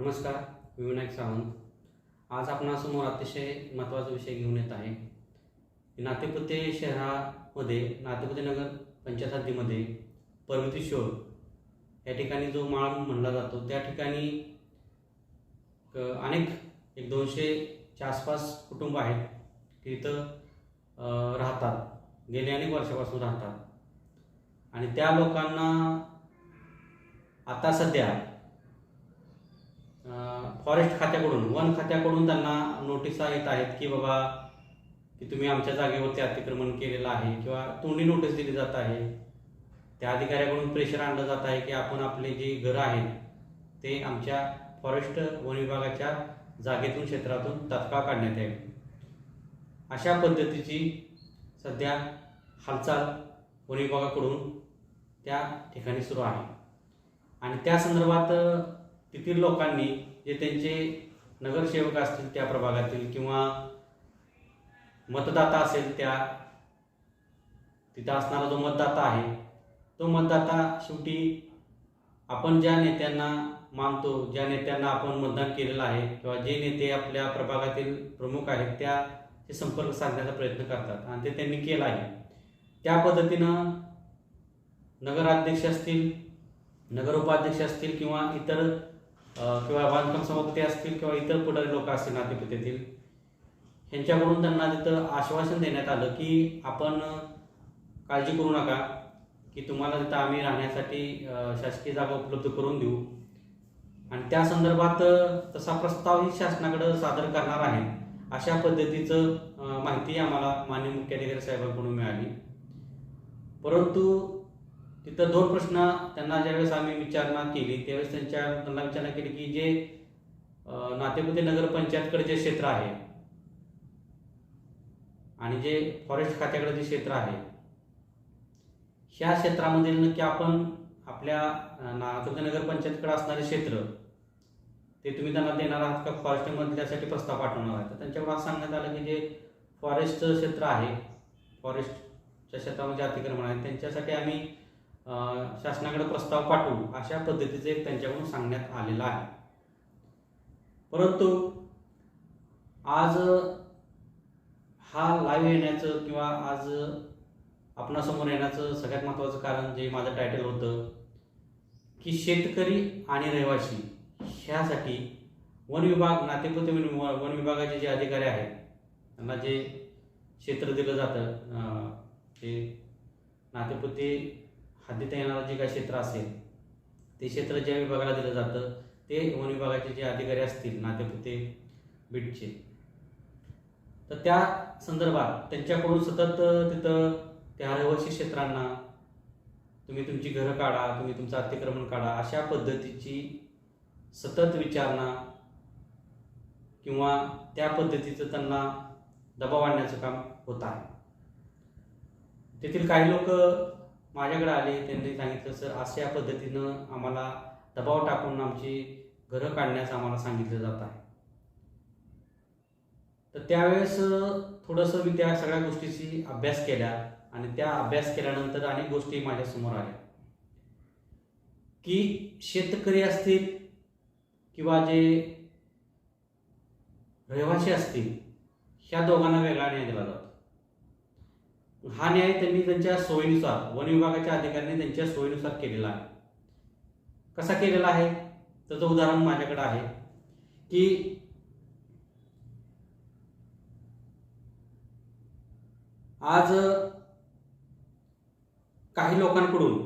नमस्कार मी विनायक सावंत. आज आपणासमोर अतिशय महत्त्वाचा विषय घेऊन येत आहे. नातेपुते शहरामध्ये नातेपुते नगर पंचायत हद्दीमध्ये पर्वती शोध या ठिकाणी जो माळ म्हणला जातो त्या ठिकाणी अनेक एक दोनशेच्या आसपास कुटुंब आहेत की इथं राहतात. गेले अनेक वर्षापासून राहतात. आणि त्या लोकांना आता सध्या फॉरेस्ट खात्याकडून वन खात्याकडून त्यांना नोटिसा येत आहेत की बाबा की तुम्ही आमच्या जागेवरती अतिक्रमण केलेलं आहे किंवा तोंडी नोटीस दिली जात आहे. त्या अधिकाऱ्याकडून प्रेशर आणलं जात आहे की आपण आपले जे घरं आहेत ते आमच्या फॉरेस्ट वन विभागाच्या जागेतून क्षेत्रातून तत्काळ काढण्यात यावे. अशा पद्धतीची सध्या हालचाल वन विभागाकडून त्या ठिकाणी सुरू आहे. आणि त्या संदर्भात तेथील लोकांनी जे त्यांचे नगरसेवक असतील त्या प्रभागातील किंवा मतदाता असेल त्या तिथं असणारा जो मतदाता आहे तो मतदाता शेवटी आपण ज्या नेत्यांना मानतो ज्या नेत्यांना आपण मतदान केलेलं आहे किंवा जे नेते आपल्या प्रभागातील प्रमुख आहेत त्याचे संपर्क साधण्याचा प्रयत्न करतात आणि ते त्यांनी केला आहे. त्या पद्धतीनं नगराध्यक्ष असतील नगर उपाध्यक्ष असतील किंवा इतर किंवा बांधकाम सभापती असतील किंवा इतर पुढारी लोक असतील नातेपुतेतील यांच्याकडून त्यांना तिथं आश्वासन देण्यात आलं की आपण काळजी करू नका की तुम्हाला तिथं आम्ही राहण्यासाठी शासकीय जागा उपलब्ध करून देऊ. आणि त्या संदर्भात तसा प्रस्तावही शासनाकडे सादर करणार आहे अशा पद्धतीचं माहिती आम्हाला मान्य मुख्याधिकारी साहेबांकडून मिळाली. परंतु तिथं दोन प्रश्न त्यांना ज्यावेळेस आम्ही विचारणा केली त्यावेळेस त्यांच्या त्यांना विचारणा केली की जे नातेपुते नगरपंचायतकडे जे क्षेत्र आहे आणि जे फॉरेस्ट खात्याकडे जे क्षेत्र आहे ह्या क्षेत्रामध्ये नक्की आपण आपल्या नातेपुते नगरपंचायतकडे असणारे क्षेत्र ते तुम्ही त्यांना देणार आहात का फॉरेस्टमध्ये त्यासाठी प्रस्ताव पाठवणार आहात? तर त्यांच्याकडून असं सांगण्यात आलं की जे फॉरेस्टचं क्षेत्र आहे फॉरेस्टच्या क्षेत्रामध्ये अतिक्रमण आहे त्यांच्यासाठी आम्ही शासनाकडे प्रस्ताव पाठवू अशा पद्धतीचं एक त्यांच्याकडून सांगण्यात आलेलं आहे. परंतु आज हा लाईव्ह येण्याचं किंवा आज आपणासमोर येण्याचं सगळ्यात महत्त्वाचं कारण जे माझं टायटल होतं की शेतकरी आणि रहिवासी ह्यासाठी वन विभाग नातेपुते वन वन विभागाचे जे अधिकारी आहेत त्यांना जे क्षेत्र दिलं जातं ते नातेपुते हद्दीत येणारं जे काही क्षेत्र असेल ते क्षेत्र ज्या विभागाला दिलं जातं ते वन विभागाचे जे अधिकारी असतील नातेपुते बीटचे तर त्या संदर्भात त्यांच्याकडून सतत तिथं त्या रहिवासी क्षेत्रांना तुम्ही तुमची घरं काढा तुम्ही तुमचं अतिक्रमण काढा अशा पद्धतीची सतत विचारणा किंवा त्या पद्धतीचं त्यांना दबाव आणण्याचं काम होत आहे. तेथील काही लोक माझ्याकडे आले त्यांनी सांगितलं सर अशा पद्धतीनं आम्हाला दबाव टाकून आमची घरं काढण्याचं आम्हाला सांगितलं जात आहे. तर त्यावेळेस थोडंसं मी त्या सगळ्या गोष्टीची अभ्यास केल्या आणि त्या अभ्यास केल्यानंतर अनेक गोष्टी माझ्यासमोर आल्या. की शेतकरी असतील किंवा जे रहिवासी असतील ह्या दोघांना वेगळा न्याय दिला जातो. हा न्याय त्यांनी त्यांच्या सोयीनुसार वन विभागाच्या अधिकाऱ्यांनी त्यांच्या सोयीनुसार केलेला आहे. कसा केलेला आहे? त्याचं उदाहरण माझ्याकडे आहे की आज काही लोकांकडून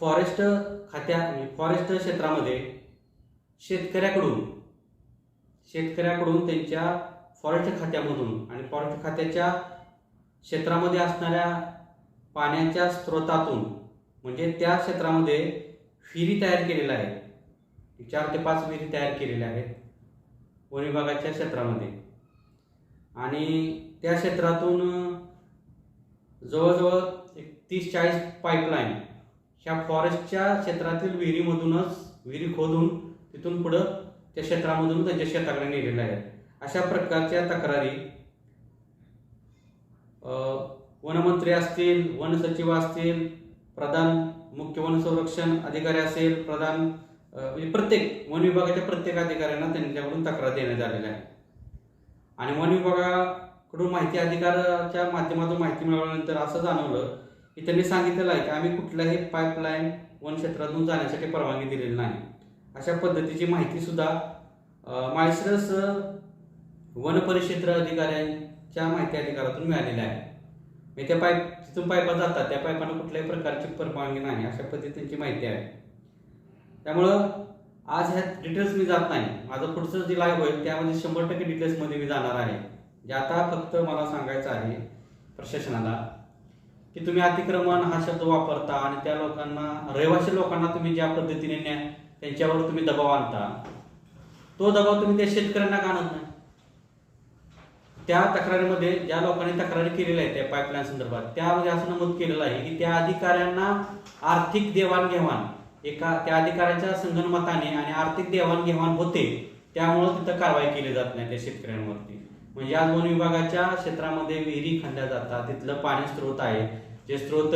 फॉरेस्ट खात्या म्हणजे फॉरेस्ट क्षेत्रामध्ये शेतकऱ्याकडून शेतकऱ्याकडून त्यांच्या फॉरेस्ट खात्यामधून आणि फॉरेस्ट खात्याच्या क्षेत्रामध्ये असणाऱ्या पाण्याच्या स्रोतातून म्हणजे त्या क्षेत्रामध्ये विहिरी तयार केलेल्या आहेत. चार ते पाच विहिरी तयार केलेल्या आहेत. वन विभागाच्या क्षेत्रामध्ये. आणि त्या क्षेत्रातून जवळजवळ एक तीस चाळीस पाईपलाईन ह्या फॉरेस्टच्या क्षेत्रातील विहिरीमधूनच विहिरी खोदून तिथून पुढं त्या क्षेत्रामधून त्यांच्या शेताकडे नेलेल्या आहेत. अशा प्रकारच्या तक्रारी वनमंत्री असतील वन सचिव असतील प्रधान मुख्य वन संरक्षण अधिकारी असेल प्रधान म्हणजे प्रत्येक वन विभागाच्या प्रत्येक अधिकाऱ्यांना त्यांच्याकडून तक्रार देण्यात आलेल्या आहे आणि वन विभागाकडून माहिती अधिकाराच्या माध्यमातून माहिती मिळवल्यानंतर असं जाणवलं की त्यांनी सांगितलेलं आहे की आम्ही कुठल्याही पाईपलाईन वन क्षेत्रातून जाण्यासाठी परवानगी दिलेली नाही. अशा पद्धतीची माहितीसुद्धा माळशिरस वन परिक्षेत्र अधिकाऱ्यांच्या माहिती अधिकारातून मिळालेल्या आहे. म्हणजे त्या पाईप तिथून पाईपा जातात. त्या पाईपांना कुठल्याही प्रकारची परवानगी नाही अशा पद्धतीची माहिती आहे. त्यामुळं आज ह्या डिटेल्स मी जात नाही. माझं पुढचं जे लाईव्ह होईल त्यामध्ये शंभर टक्के डिटेल्समध्ये मी जाणार आहे. जे आता फक्त मला सांगायचं आहे प्रशासनाला की तुम्ही अतिक्रमण हा शब्द वापरता आणि त्या लोकांना रहिवासी लोकांना तुम्ही ज्या पद्धतीने न्या- त्यांच्यावर तुम्ही दबाव आणता तो दबाव तुम्ही त्या शेतकऱ्यांना का आणत नाही? त्या तक्रारीमध्ये ज्या लोकांनी तक्रारी केलेल्या आहेत त्या पाईपलाईन संदर्भात त्यामध्ये म्हणजे असं नमूद केलेलं आहे की त्या अधिकाऱ्यांना आर्थिक देवाणघेवाण एका त्या अधिकाऱ्याच्या संगणमताने आणि आर्थिक देवाणघेवाण होते त्यामुळं तिथं कारवाई केली जात नाही त्या शेतकऱ्यांवरती. म्हणजे आज वन विभागाच्या क्षेत्रामध्ये विहिरी खणल्या जातात तिथलं पाणी स्रोत आहे. जे स्रोत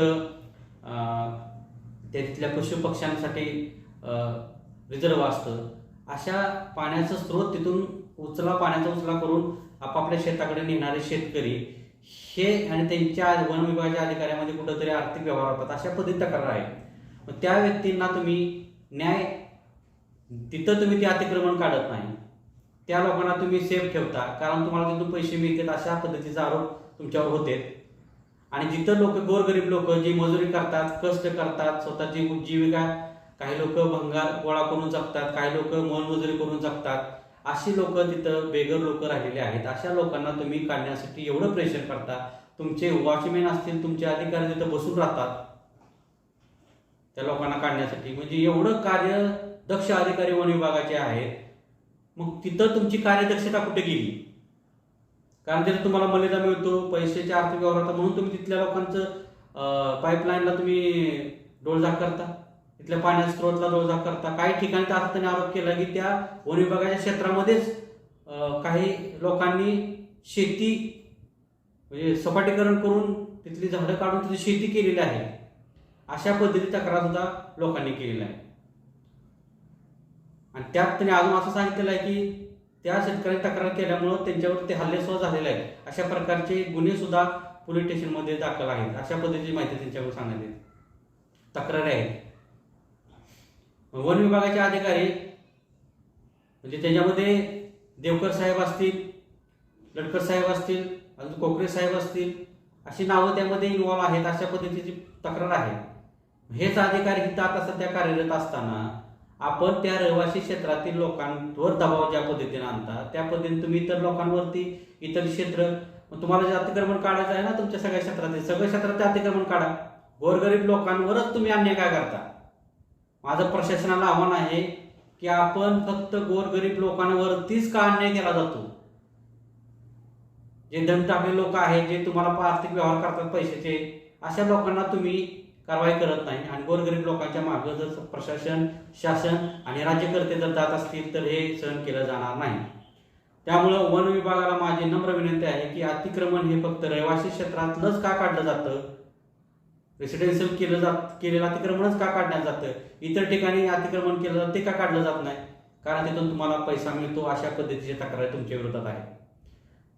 ते तिथल्या पशु पक्ष्यांसाठी रिझर्व असतं. अशा पाण्याचा स्रोत तिथून उचला पाण्याचा उचला करून आपापल्या शेताकडे नेणारे शेतकरी हे आणि त्यांच्या वन विभागाच्या अधिकाऱ्यामध्ये कुठंतरी आर्थिक व्यवहार होतात अशा पद्धती तक्रार आहे. मग त्या व्यक्तींना तुम्ही न्याय तिथं तुम्ही ते अतिक्रमण काढत नाही. त्या लोकांना तुम्ही सेफ ठेवता कारण तुम्हाला तिथून पैसे मिळतात अशा पद्धतीचा आरोप तुमच्यावर होते आणि जिथं लोक गोरगरीब लोक जी मजुरी करतात कष्ट करतात स्वतःची जीविका काही लोक भंगार गोळा करून जगतात काही लोक मोलमजुरी करून जगतात अशी लोक तिथं बेगर लोक राहिलेले आहेत. अशा लोकांना तुम्ही काढण्यासाठी एवढं प्रेशर करता. तुमचे वॉचमॅन असतील तुमचे अधिकारी तिथं बसून राहतात. त्या लोकांना काढण्यासाठी. म्हणजे एवढं कार्य दक्ष अधिकारी वन विभागाचे आहेत. मग तिथं तुमची कार्यदक्षता कुठे गेली? कारण तिथे तुम्हाला मलिदा मिळतो पैशाच्या आर्थिक व्यवहार म्हणून तुम्ही तिथल्या लोकांचं पाईपलाईनला तुम्ही डोळझाक करता. तिथल्या पाण्याचा स्रोतला रोजा करता. काही ठिकाणी तर असं त्यांनी आरोप केला की त्या वन विभागाच्या क्षेत्रामध्येच काही लोकांनी शेती म्हणजे सपाटीकरण करून तिथली झाडं काढून तिथे शेती केलेली आहे. अशा पद्धती तक्रार सुद्धा लोकांनी केलेल्या आहे. आणि त्यात त्यांनी अजून असं सांगितलेलं आहे की त्या शेतकऱ्यांनी तक्रार केल्यामुळं त्यांच्यावर ते हल्ले सुद्धा झालेले आहेत. अशा प्रकारचे गुन्हे सुद्धा पोलीस स्टेशनमध्ये दाखल आहेत. अशा पद्धतीची माहिती त्यांच्यावर सांगण्यात येते. तक्रारी आहेत. वन विभागाचे अधिकारी म्हणजे त्याच्यामध्ये देवकर साहेब असतील लटकर साहेब असतील अजून कोकरे साहेब असतील अशी नावं त्यामध्ये इन्व्हॉल्व आहेत अशा पद्धतीची तक्रार आहे. हेच अधिकारी इथं आता सध्या कार्यरत असताना आपण त्या रहिवासी क्षेत्रातील लोकांवर दबाव ज्या पद्धतीने आणता त्या पद्धतीने तुम्ही इतर लोकांवरती इतर क्षेत्र मग तुम्हाला जे अतिक्रमण काढायचं आहे ना तुमच्या सगळ्या क्षेत्रातील सगळ्या क्षेत्रात ते अतिक्रमण काढा. गोरगरीब लोकांवरच तुम्ही अन्याय काय करता? माझं प्रशासनाला आव्हान आहे की आपण फक्त गोरगरीब लोकांवरतीच का अन्याय केला जातो? जे दंड टाकले लोक आहेत जे तुम्हाला आर्थिक व्यवहार करतात पैशाचे अशा लोकांना तुम्ही कारवाई करत नाही. आणि गोरगरीब लोकांच्या मागं जर प्रशासन शासन आणि राज्यकर्ते जर जात असतील तर हे सहन केलं जाणार नाही. त्यामुळं वन विभागाला माझी नम्र विनंती आहे की अतिक्रमण हे फक्त रहिवासी क्षेत्रातलंच का काढलं जातं? रेसिडेन्शियल केलं जात केलेलं अतिक्रमणच का काढण्यात जातं? इतर ठिकाणी अतिक्रमण केलं जातं ते का काढलं जात नाही? कारण तिथून तुम्हाला पैसा मिळतो अशा पद्धतीची तक्रार तुमच्या विरोधात आहे.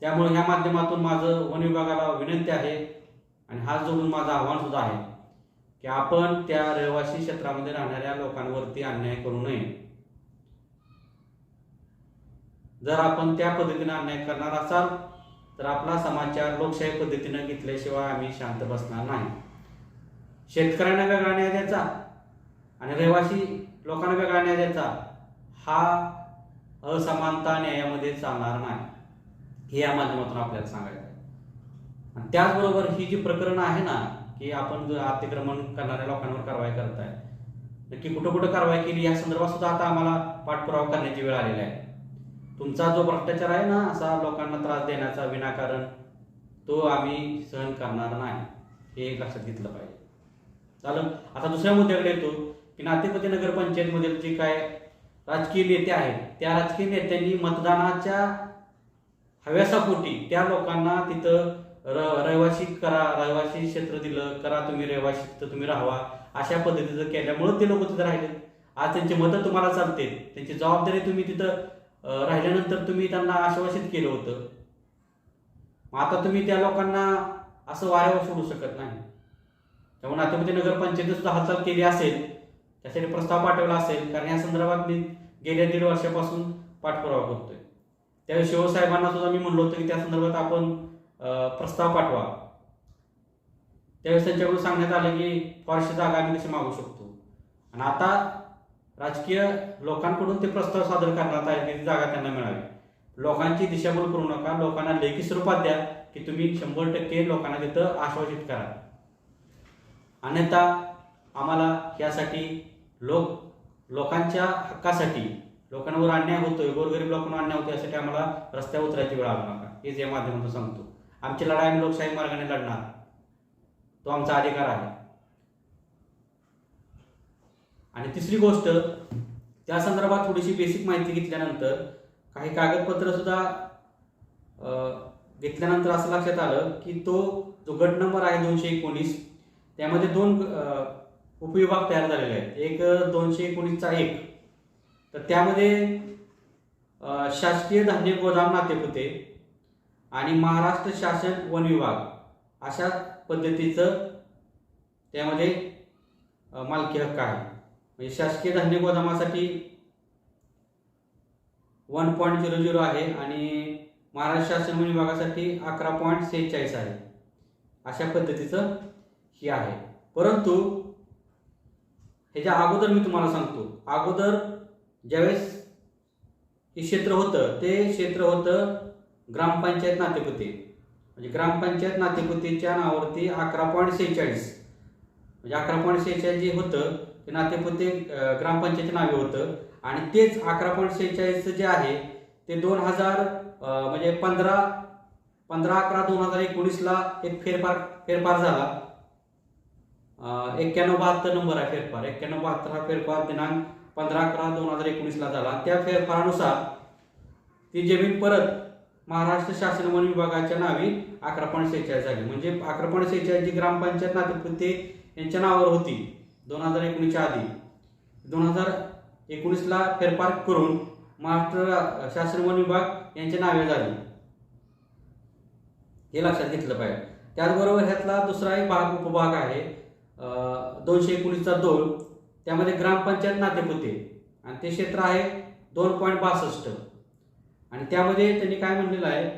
त्यामुळे ह्या माध्यमातून माझं वन विभागाला विनंती आहे आणि हात जोडून माझं आव्हान सुद्धा आहे की आपण त्या रहिवासी क्षेत्रामध्ये राहणाऱ्या लोकांवरती अन्याय करू नये. जर आपण त्या पद्धतीने अन्याय करणार असाल तर आपला समाचार लोकशाही पद्धतीनं घेतल्याशिवाय आम्ही शांत बसणार नाही. शेतकऱ्यांना वेगळा न्याय द्यायचा? आणि रहिवासी लोकांना वेगळा न्याय द्यायचा? हा असमानता न्यायामध्ये चालणार नाही. हे या माध्यमातून आपल्याला सांगायचं आहे. आणि त्याचबरोबर ही जी प्रकरणं आहे ना की आपण जो अतिक्रमण करणाऱ्या लोकांवर कारवाई करताय नक्की कुठं कुठं कारवाई केली या संदर्भात सुद्धा आता आम्हाला पाठपुरावा करण्याची वेळ आलेली आहे. तुमचा जो भ्रष्टाचार आहे ना असा लोकांना त्रास देण्याचा विनाकारण तो आम्ही सहन करणार नाही. हे लक्षात घेतलं पाहिजे. चालेल आता दुसऱ्या मुद्द्याकडे येतो की नातेपती नगरपंचायतमधील जे काय राजकीय नेते आहेत त्या राजकीय नेत्यांनी मतदानाच्या हव्यासापोटी त्या लोकांना तिथं र रहिवासी करा रहिवासी क्षेत्र दिलं करा तुम्ही रहिवासी तिथं तुम्ही राहावा अशा पद्धतीचं केल्यामुळं ते लोक तिथं राहिले. आज त्यांची मतं तुम्हाला चालते त्यांची जबाबदारी तुम्ही तिथं राहिल्यानंतर तुम्ही त्यांना आश्वासित केलं होतं. मग आता तुम्ही त्या लोकांना असं वाऱ्यावर सोडू शकत नाही. त्यामुळे नातेपुते नगरपंचायत सुद्धा हालचाल केली असेल त्यासाठी प्रस्ताव पाठवला असेल कारण या संदर्भात मी गेल्या दीड वर्षापासून पाठपुरावा करतोय. त्यावेळी शिवसाहेबांना सुद्धा मी म्हणलो होतो की त्या संदर्भात आपण प्रस्ताव पाठवा. त्यावेळेस त्यांच्याकडून सांगण्यात आलं की फॉरेस्ट जागा आम्ही कशी मागू शकतो. आणि आता राजकीय लोकांकडून ते प्रस्ताव सादर करण्यात आले की जागा त्यांना मिळावी. लोकांची दिशाभूल करू नका लोकांना लेखी स्वरूपात द्या की तुम्ही शंभर टक्के लोकांना तिथं आश्वासित करा. अन्यथा आम्हाला यासाठी लोक लोकांच्या हक्कासाठी लोकांवर अन्याय होतोय गोरगरीब लोकांना अन्याय होतोय यासाठी आम्हाला रस्त्यावर उतरायची वेळ आणू नका. हेच या माध्यमातून सांगतो. आमची लढाई आम्ही लोकशाही मार्गाने लढणार. तो आमचा अधिकार आहे. आणि तिसरी गोष्ट त्या संदर्भात थोडीशी बेसिक माहिती घेतल्यानंतर काही कागदपत्र सुद्धा घेतल्यानंतर असं लक्षात आलं की तो जो गट नंबर आहे दोनशे एकोणीस त्यामध्ये दोन उपविभाग तयार झालेले आहेत. एक दोनशे एकोणीसचा एक. तर त्यामध्ये शासकीय धान्य गोदाम नातेपुते आणि महाराष्ट्र शासन वन विभाग अशा पद्धतीचं त्यामध्ये मालकी हक्क आहे. म्हणजे शासकीय धान्य गोदामासाठी वन पॉईंट झिरो झिरो आहे आणि महाराष्ट्र शासन विभागासाठी अकरा पॉईंट सेहेचाळीस आहे. अशा पद्धतीचं ही आहे. परंतु ह्याच्या अगोदर मी तुम्हाला सांगतो. अगोदर ज्यावेळेस हे क्षेत्र होतं ते क्षेत्र होतं ग्रामपंचायत नातेपुते. म्हणजे ग्रामपंचायत नातेपुतेच्या नावावरती अकरा पॉईंट सेहेचाळीस. म्हणजे अकरा पॉईंट सेहेचाळीस जे होतं ते नातेपुते ग्रामपंचायतच्या नावे होतं. आणि तेच अकरा पॉईंट सेहेचाळीसचं जे आहे ते दोन हजार म्हणजे पंधरा पंधरा अकरा दोन हजार एकोणीसला एक फेरफार फेरफार झाला. एक्क्याण्णव बहात्तर नंबर आहे फेरफार. एक्क्याण्णव बहात्तर हा फेरफार दिनांक पंधरा अकरा दोन हजार एकोणीसला झाला. त्या फेरफारानुसार ती जमीन परत महाराष्ट्र शासन वन विभागाच्या नावी अकरा पॉईंट सेहेचाळीस झाली. म्हणजे अकरा पॉईंट सेहेचाळीस जी ग्रामपंचायत नातेपुते यांच्या नावावर होती दोन हजार एकोणीसच्या आधी. दोन हजार एकोणीसला फेरफार करून महाराष्ट्र शासन वन विभाग यांच्या नावे झाली. हे लक्षात घेतलं पाहिजे. त्याचबरोबर ह्यातला दुसरा एक भाग उपभाग आहे दोनशे एकोणीसचा दोन त्यामध्ये ग्रामपंचायत नातेपुते आणि ते क्षेत्र आहे दोन पॉईंट बासष्ट. आणि त्यामध्ये त्यांनी काय म्हणलेलं आहे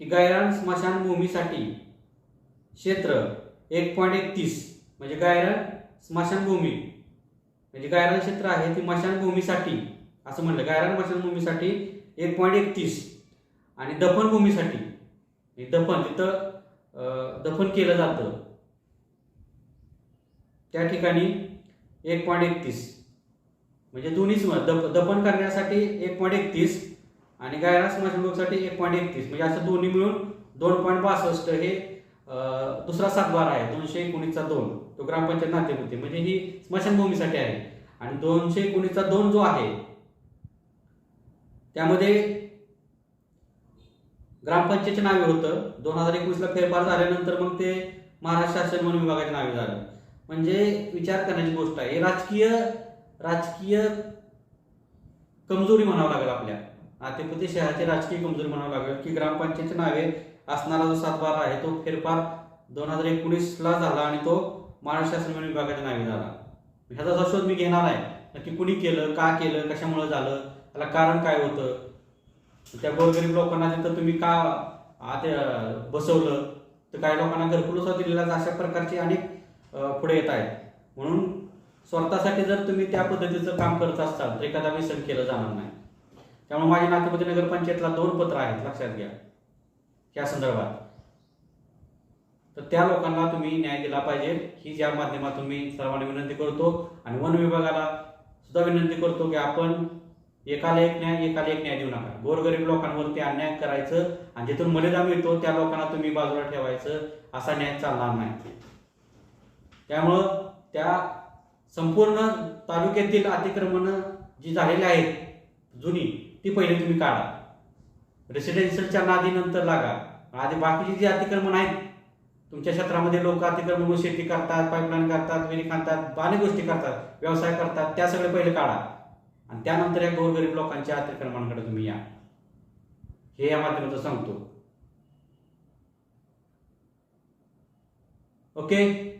की गायरान स्मशानभूमीसाठी क्षेत्र एक पॉईंट एकतीस म्हणजे गायरान स्मशानभूमी म्हणजे गायरान क्षेत्र आहे ती स्मशानभूमीसाठी असं म्हणलं. गायरान स्मशानभूमीसाठी एक पॉईंट एकतीस आणि दफनभूमीसाठी हे दफन तिथं दफन केलं जातं. त्या ठिकाणी एक पॉईंट एकतीस. म्हणजे दोन्हीच दप दफ दफन करण्यासाठी एक पॉईंट एकतीस आणि गायरा स्मशानभूमीसाठी एक पॉईंट एकतीस. म्हणजे असं दोन्ही मिळून दोन पॉईंट बासष्ट हे दुसरा सातबार आहे. दोनशे एकोणीसचा दोन. तो ग्रामपंचायत नातेपुते म्हणजे ही स्मशानभूमीसाठी आहे. आणि दोनशे एकोणीसचा दोन जो आहे त्यामध्ये ग्रामपंचायतच्या नावे होतं. दोन हजार एकोणीसला फेरफार झाल्यानंतर मग ते महाराष्ट्र शासन वन विभागाच्या नावे झालं. म्हणजे विचार करण्याची गोष्ट आहे. हे राजकीय राजकीय कमजोरी म्हणावं लागेल आपल्या. नातेपुते शहराची राजकीय कमजोरी म्हणावं लागेल. की ग्रामपंचायतच्या नावे असणारा जो सातबारा आहे तो फेरफार दोन हजार एकोणीसला झाला आणि तो महाराष्ट्र शासन विभागाच्या नावे झाला. ह्याचा जो शोध मी घेणार आहे नक्की कुणी केलं का केलं कशामुळे झालं त्याला कारण काय होतं? त्या गोरगरीब लोकांना तिथं तुम्ही का आत बसवलं? तर काही लोकांना घरकुल दिलेला अशा प्रकारचे अनेक पुढे येत आहेत. म्हणून स्वतःसाठी जर तुम्ही त्या पद्धतीचं काम करत असाल तर एखादा व्यसन केलं जाणार नाही. त्यामुळे माझ्या नातेपती नगरपंचायतला दोन पत्र आहेत लक्षात घ्या. या संदर्भात. तर त्या लोकांना तुम्ही न्याय दिला पाहिजे. ही ज्या माध्यमातून मी सर्वांना विनंती करतो आणि वन विभागाला सुद्धा विनंती करतो की आपण एकाला एक न्याय एकाला एक न्याय देऊ नका. गोरगरीब लोकांवरती अन्याय करायचं आणि जिथून मलिदा मिळतो त्या लोकांना तुम्ही बाजूला ठेवायचं असा न्याय चालणार नाही. त्यामुळं त्या संपूर्ण तालुक्यातील अतिक्रमण जी झालेली आहेत जुनी ती पहिले तुम्ही काढा. रेसिडेन्शियलच्या नादीनंतर लागा. आधी बाकीची जी अतिक्रमण आहेत तुमच्या क्षेत्रामध्ये लोक अतिक्रमण शेती करतात पाईपलाईन करतात विहिरी खाणतात अनेक गोष्टी करतात व्यवसाय करतात त्या सगळे पहिले काढा. आणि त्यानंतर या गोरगरीब लोकांच्या अतिक्रमणाकडे तुम्ही या. हे या माध्यमातून सांगतो. ओके?